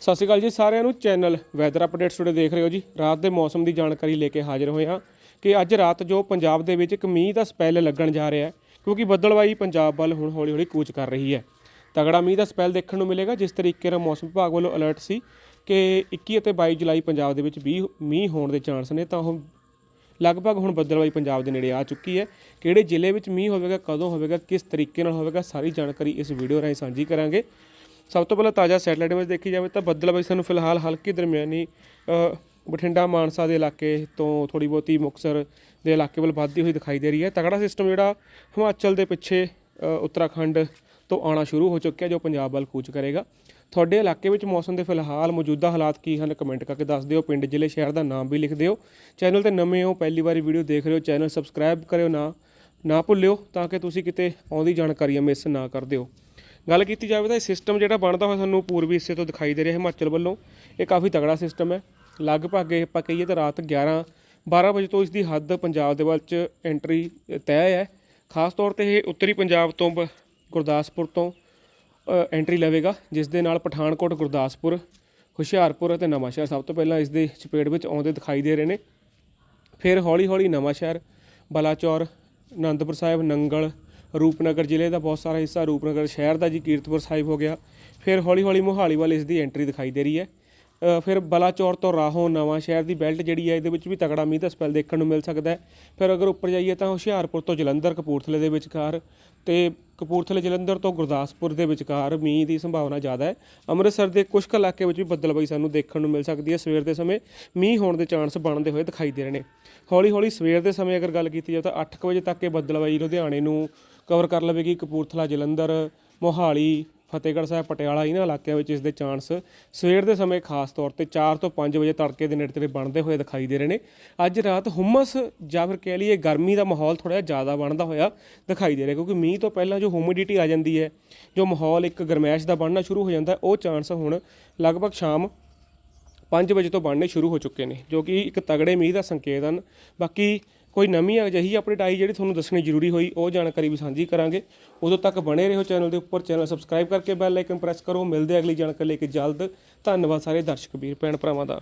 ਸਤਿ ਸ਼੍ਰੀ ਅਕਾਲ ਜੀ ਸਾਰਿਆਂ ਨੂੰ ਚੈਨਲ ਵੈਦਰ ਅਪਡੇਟਸ ਟੂਡੇ ਦੇਖ ਰਹੇ ਹੋ ਜੀ। ਰਾਤ ਦੇ ਮੌਸਮ ਦੀ ਜਾਣਕਾਰੀ ਲੈ ਕੇ ਹਾਜ਼ਰ ਹੋਏ ਹਾਂ ਕਿ ਅੱਜ ਰਾਤ ਜੋ ਪੰਜਾਬ ਦੇ ਵਿੱਚ ਇੱਕ ਮੀਂਹ ਦਾ ਸਪੈਲ ਲੱਗਣ ਜਾ ਰਿਹਾ ਹੈ, ਕਿਉਂਕਿ ਬੱਦਲਵਾਈ ਪੰਜਾਬ ਵੱਲ ਹੁਣ ਹੌਲੀ-ਹੌਲੀ ਕੂਚ ਕਰ ਰਹੀ ਹੈ। ਤਗੜਾ ਮੀਂਹ ਦਾ ਸਪੈਲ ਦੇਖਣ ਨੂੰ ਮਿਲੇਗਾ, ਜਿਸ ਤਰੀਕੇ ਨਾਲ ਮੌਸਮ ਵਿਭਾਗ ਵੱਲੋਂ ਅਲਰਟ ਸੀ ਕਿ 21 ਅਤੇ 22 ਜੁਲਾਈ ਪੰਜਾਬ ਦੇ ਵਿੱਚ ਵੀ ਮੀਂਹ ਹੋਣ ਦੇ ਚਾਂਸ ਨੇ, ਤਾਂ ਉਹ ਲਗਭਗ ਹੁਣ ਬੱਦਲਵਾਈ ਪੰਜਾਬ ਦੇ ਨੇੜੇ ਆ ਚੁੱਕੀ ਹੈ। ਕਿਹੜੇ ਜ਼ਿਲ੍ਹੇ ਵਿੱਚ ਮੀਂਹ ਹੋਵੇਗਾ, ਕਦੋਂ ਹੋਵੇਗਾ, ਕਿਸ ਤਰੀਕੇ ਨਾਲ ਹੋਵੇਗਾ, ਸਾਰੀ ਜਾਣਕਾਰੀ ਇਸ ਵੀਡੀਓ ਰਾਹੀਂ ਸਾਂਝੀ ਕਰਾਂਗੇ। ਸਭ ਤੋਂ ਪਹਿਲਾਂ ਤਾਜ਼ਾ ਸੈਟਲਾਈਟ ਇਮੇਜ ਦੇਖੀ ਜਾਵੇ ਤਾਂ ਬੱਦਲਵਾਈ ਸਾਨੂੰ ਫਿਲਹਾਲ ਹਲਕੀ ਦਰਮਿਆਨੀ ਬਠਿੰਡਾ, ਮਾਨਸਾ ਦੇ ਇਲਾਕੇ ਤੋਂ ਥੋੜੀ ਬਹੁਤੀ ਮੁਕਸਰ ਦੇ ਇਲਾਕੇ ਵੱਲ ਵੱਧਦੀ ਹੋਈ ਦਿਖਾਈ ਦੇ ਰਹੀ ਹੈ। ਤਗੜਾ ਸਿਸਟਮ ਜਿਹੜਾ ਹਿਮਾਚਲ ਦੇ ਪਿੱਛੇ ਉੱਤਰਾਖੰਡ ਤੋਂ ਆਉਣਾ ਸ਼ੁਰੂ ਹੋ ਚੁੱਕਿਆ ਜੋ ਪੰਜਾਬ ਵੱਲ ਕੂਚ ਕਰੇਗਾ। ਤੁਹਾਡੇ ਇਲਾਕੇ ਵਿੱਚ ਮੌਸਮ ਦੇ ਫਿਲਹਾਲ ਮੌਜੂਦਾ ਹਾਲਾਤ ਕੀ ਹਨ? ਕਮੈਂਟ ਕਰਕੇ ਦੱਸ ਦਿਓ। ਪਿੰਡ, ਜ਼ਿਲ੍ਹੇ, ਸ਼ਹਿਰ ਦਾ ਨਾਮ ਵੀ ਲਿਖ ਦਿਓ। ਚੈਨਲ ਤੇ ਨਵੇਂ ਹੋ, ਪਹਿਲੀ ਵਾਰੀ ਵੀਡੀਓ ਦੇਖ ਰਹੇ ਹੋ ਚੈਨਲ ਸਬਸਕ੍ਰਾਈਬ ਕਰਿਓ ਨਾ ਨਾ ਭੁੱਲਿਓ ਤਾਂ ਕਿ ਤੁਸੀਂ ਕਿਤੇ ਆਉਂਦੀ ਜਾਣਕਾਰੀਆਂ ਮਿਸ ਨਾ ਕਰ ਦਿਓ। ਗੱਲ ਕੀਤੀ ਜਾਵੇ ਤਾਂ ਇਹ ਸਿਸਟਮ ਜਿਹੜਾ ਬਣਦਾ ਹੋਇਆ ਸਾਨੂੰ ਪੂਰਬੀ ਹਿੱਸੇ ਤੋਂ ਦਿਖਾਈ ਦੇ ਰਿਹਾ ਹਿਮਾਚਲ ਵੱਲੋਂ, ਇਹ ਕਾਫੀ ਤਗੜਾ ਸਿਸਟਮ ਹੈ। ਲਗਭਗ ਇਹ ਆਪਾਂ ਕਹੀਏ ਤਾਂ ਰਾਤ 11 12 ਵਜੇ ਤੋਂ ਇਸ ਦੀ ਹੱਦ ਪੰਜਾਬ ਦੇ ਵੱਲ ਚ ਐਂਟਰੀ ਤੈਅ ਹੈ। ਖਾਸ ਤੌਰ ਤੇ ਇਹ ਉੱਤਰੀ ਪੰਜਾਬ ਤੋਂ ਬ- ਗੁਰਦਾਸਪੁਰ ਤੋਂ ਐਂਟਰੀ ਲਵੇਗਾ, ਜਿਸ ਦੇ ਨਾਲ ਪਠਾਨਕੋਟ, ਗੁਰਦਾਸਪੁਰ, ਹੁਸ਼ਿਆਰਪੁਰ ਅਤੇ ਨਵਾਂਸ਼ਹਿਰ ਸਭ ਤੋਂ ਪਹਿਲਾਂ ਇਸ ਦੇ ਚਪੇਟ ਵਿੱਚ ਆਉਂਦੇ ਦਿਖਾਈ ਦੇ ਰਹੇ ਨੇ। ਫਿਰ ਹੌਲੀ-ਹੌਲੀ ਨਵਾਂਸ਼ਹਿਰ, ਬਲਾਚੌਰ ਆਨੰਦਪੁਰ ਸਾਹਿਬ, ਨੰਗਲ ਰੂਪਨਗਰ ਜ਼ਿਲ੍ਹੇ ਦਾ ਬਹੁਤ ਸਾਰਾ ਹਿੱਸਾ ਰੂਪਨਗਰ ਸ਼ਹਿਰ ਦਾ ਜੀ ਕੀਰਤਪੁਰ ਸਾਹਿਬ ਹੋ ਗਿਆ। ਫਿਰ ਹੌਲੀ-ਹੌਲੀ ਮੋਹਾਲੀ ਵੱਲ ਇਸ ਦੀ ਐਂਟਰੀ ਦਿਖਾਈ ਦੇ ਰਹੀ ਹੈ। ਫਿਰ ਬਲਾਚੌਰ ਤੋਂ ਰਾਹੋਂ ਨਵਾਂ ਸ਼ਹਿਰ ਦੀ ਬੈਲਟ ਜਿਹੜੀ ਹੈ ਇਹਦੇ ਵਿੱਚ ਵੀ ਤਗੜਾ ਮੀਂਹ ਦਾ ਸਪੈਲ ਦੇਖਣ ਨੂੰ ਮਿਲ ਸਕਦਾ ਹੈ। ਫਿਰ ਅਗਰ ਉੱਪਰ ਜਾਈਏ ਤਾਂ ਹੁਸ਼ਿਆਰਪੁਰ ਤੋਂ ਜਲੰਧਰ ਕਪੂਰਥਲੇ ਦੇ ਵਿਚਕਾਰ ਤੇ ਕਪੂਰਥਲੇ ਜਲੰਧਰ ਤੋਂ ਗੁਰਦਾਸਪੁਰ ਦੇ ਵਿਚਕਾਰ ਮੀਂਹ ਦੀ ਸੰਭਾਵਨਾ ਜ਼ਿਆਦਾ ਹੈ। ਅੰਮ੍ਰਿਤਸਰ ਦੇ ਕੁਝ ਕੁ ਇਲਾਕੇ ਵਿੱਚ ਵੀ ਬੱਦਲਬਾਈ ਸਾਨੂੰ ਦੇਖਣ ਨੂੰ ਮਿਲ ਸਕਦੀ ਹੈ। ਸਵੇਰ ਦੇ ਸਮੇਂ ਮੀਂਹ ਹੋਣ ਦੇ ਚਾਂਸ ਬਣਦੇ ਹੋਏ ਦਿਖਾਈ ਦੇ ਰਹੇ ਨੇ। ਹੌਲੀ ਹੌਲੀ ਸਵੇਰ ਦੇ ਸਮੇਂ ਅਗਰ ਗੱਲ ਕੀਤੀ ਜਾਵੇ ਤਾਂ 8 ਵਜੇ ਤੱਕ ਇਹ ਬੱਦਲਬਾਈ ਲੁਧਿਆਣੇ ਨੂੰ ਕਵਰ ਕਰ ਲਵੇਗੀ ਕਪੂਰਥਲਾ, ਜਲੰਧਰ, ਮੋਹਾਲੀ, ਫਤਿਹਗੜ੍ਹ ਸਾਹਿਬ, ਪਟਿਆਲਾ, ਇਹਨਾਂ ਇਲਾਕਿਆਂ ਵਿੱਚ ਇਸ ਦੇ ਚਾਂਸ ਸਵੇਰ ਦੇ ਸਮੇਂ ਖਾਸ ਤੌਰ ਤੇ 4 ਤੋਂ 5 ਵਜੇ ਤੜਕੇ ਦੇ ਨੇੜੇ ਤੇੜੇ ਬਣਦੇ ਹੋਏ ਦਿਖਾਈ ਦੇ ਰਹੇ ਨੇ। ਅੱਜ ਰਾਤ ਹੁਮਸ ਜਾਂ ਫਿਰ ਕਹਿ ਲਈਏ ਗਰਮੀ ਦਾ ਮਾਹੌਲ ਥੋੜਾ ਜਿਹਾ ਜ਼ਿਆਦਾ ਬਣਦਾ ਹੋਇਆ ਦਿਖਾਈ ਦੇ ਰਿਹਾ ਕਿਉਂਕਿ ਮੀਂਹ ਤੋਂ ਪਹਿਲਾਂ ਜੋ ਹਿਊਮਿਡਿਟੀ ਆ ਜਾਂਦੀ ਹੈ, ਜੋ ਮਾਹੌਲ ਇੱਕ ਗਰਮੈਸ਼ ਦਾ ਬਣਨਾ ਸ਼ੁਰੂ ਹੋ ਜਾਂਦਾ, ਉਹ ਚਾਂਸ ਹੁਣ ਲਗਭਗ ਸ਼ਾਮ 5 ਵਜੇ ਤੋਂ ਬਣਨੇ ਸ਼ੁਰੂ ਹੋ ਚੁੱਕੇ ਨੇ, ਜੋ ਕਿ ਇੱਕ ਤਗੜੇ ਮੀਂਹ ਦਾ ਸੰਕੇਤ ਹਨ। ਬਾਕੀ ਕੋਈ ਨਵੀਂ ਅਜਿਹੀ ਅਪਡੇਟ ਆਈ ਜਿਹੜੀ ਤੁਹਾਨੂੰ ਦੱਸਣੀ ਜ਼ਰੂਰੀ ਹੋਈ, ਉਹ ਜਾਣਕਾਰੀ ਵੀ ਸਾਂਝੀ ਕਰਾਂਗੇ। ਉਦੋਂ ਤੱਕ ਬਣੇ ਰਹੋ ਚੈਨਲ ਦੇ ਉੱਪਰ, ਚੈਨਲ ਸਬਸਕ੍ਰਾਈਬ ਕਰਕੇ ਬੈਲ ਆਈਕਨ ਪ੍ਰੈਸ ਕਰੋ। ਮਿਲਦੇ ਅਗਲੀ ਜਾਣਕਾਰੀ ਲੈ ਕੇ ਜਲਦ। ਧੰਨਵਾਦ ਸਾਰੇ ਦਰਸ਼ਕ ਵੀਰ, ਭੈਣ ਭਰਾਵਾਂ ਦਾ।